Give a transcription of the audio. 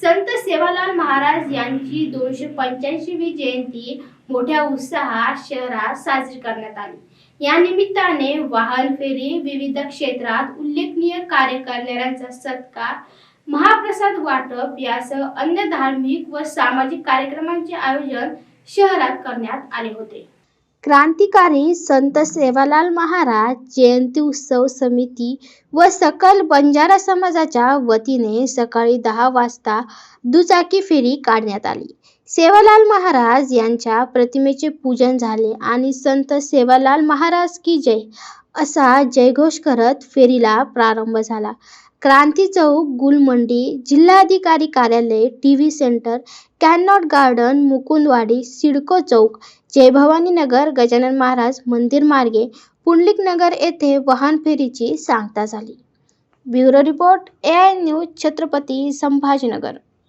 संत सेवालाल महाराज यांची दोनशे पंच्याऐंशीवी जयंती मोठ्या उत्साहात शहरात साजरी करण्यात आली. या निमित्ताने वाहन फेरी विविध क्षेत्रात उल्लेखनीय कार्य करणाऱ्यांचा सत्कार महाप्रसाद वाटप यासह अन्य धार्मिक व सामाजिक कार्यक्रमांचे आयोजन शहरात करण्यात आले होते. क्रांतिकारी संत सेवालाल महाराज जयंती उत्सव समिती व सकल बंजारा समाजाच्या वतीने सकाळी दहा वाजता दुचाकी फेरी काढण्यात आली. सेवालाल महाराज यांच्या प्रतिमेचे पूजन झाले आणि संत सेवालाल महाराज की जय असा जयघोष करत फेरीला प्रारंभ झाला. क्रांती चौक गुलमंडी जिल्हाधिकारी कार्यालय T V centre Connaught garden Mukundwadi CIDCO चौक जय भवानी नगर गजानन महाराज मंदिर मार्गे पुंडलिक नगर येथे वाहन फेरीची सांगता झाली. Bureau report A I news Chhatrapati Sambhajinagar.